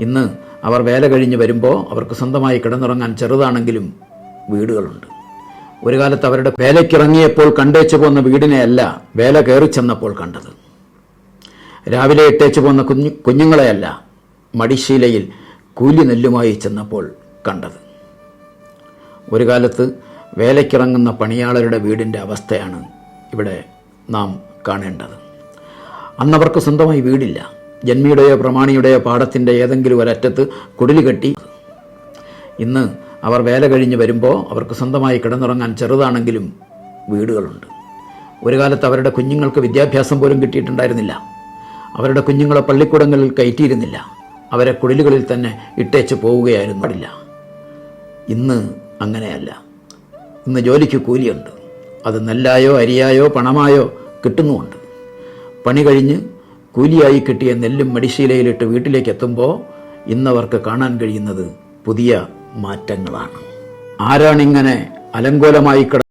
ഇന്ന് അവർ വേല കഴിഞ്ഞ് വരുമ്പോൾ അവർക്ക് സ്വന്തമായി കിടന്നുറങ്ങാൻ ചെറുതാണെങ്കിലും വീടുകളുണ്ട്. ഒരു കാലത്ത് അവരുടെ വേലയ്ക്കിറങ്ങിയപ്പോൾ കണ്ടേച്ചു പോന്ന വീടിനെയല്ല വേല കയറി ചെന്നപ്പോൾ കണ്ടത്. രാവിലെ ഇട്ടേച്ചു പോന്ന കുഞ്ഞു കുഞ്ഞുങ്ങളെയല്ല മടിശീലയിൽ കൂലി നെല്ലുമായി ചെന്നപ്പോൾ കണ്ടത്. ഒരു കാലത്ത് വേലയ്ക്കിറങ്ങുന്ന പണിയാളരുടെ വീടിന്റെ അവസ്ഥയാണ് ഇവിടെ നാം കാണേണ്ടത്. അന്നവർക്ക് സ്വന്തമായി വീടില്ല. ജന്മിയുടെയോ പ്രമാണിയുടെയോ പാടത്തിന്റെ ഏതെങ്കിലും ഒരറ്റത്ത് കുടിൽ കെട്ടി. ഇന്ന് അവർ വേല കഴിഞ്ഞ് വരുമ്പോൾ അവർക്ക് സ്വന്തമായി കിടന്നുറങ്ങാൻ ചെറുതാണെങ്കിലും വീടുകളുണ്ട്. ഒരു കാലത്ത് അവരുടെ കുഞ്ഞുങ്ങൾക്ക് വിദ്യാഭ്യാസം പോലും കിട്ടിയിട്ടുണ്ടായിരുന്നില്ല. അവരുടെ കുഞ്ഞുങ്ങളെ പള്ളിക്കൂടങ്ങളിൽ കയറ്റിയിരുന്നില്ല. അവരെ കുടിലുകളിൽ തന്നെ ഇട്ടേച്ച് പോവുകയായിരുന്നു. പാടില്ല. ഇന്ന് അങ്ങനെയല്ല. ഇന്ന് ജോലിക്ക് കൂലിയുണ്ട്. അത് നെല്ലായോ അരിയായോ പണമായോ കിട്ടുന്നുമുണ്ട്. പണി കഴിഞ്ഞ് കൂലിയായി കിട്ടിയ നെല്ലും മടിശീലയിലിട്ട് വീട്ടിലേക്ക് എത്തുമ്പോൾ ഇന്നവർക്ക് കാണാൻ കഴിയുന്നത് പുതിയ മാറ്റങ്ങളാണ്. ആരാണിങ്ങനെ അലങ്കോലമായി കിട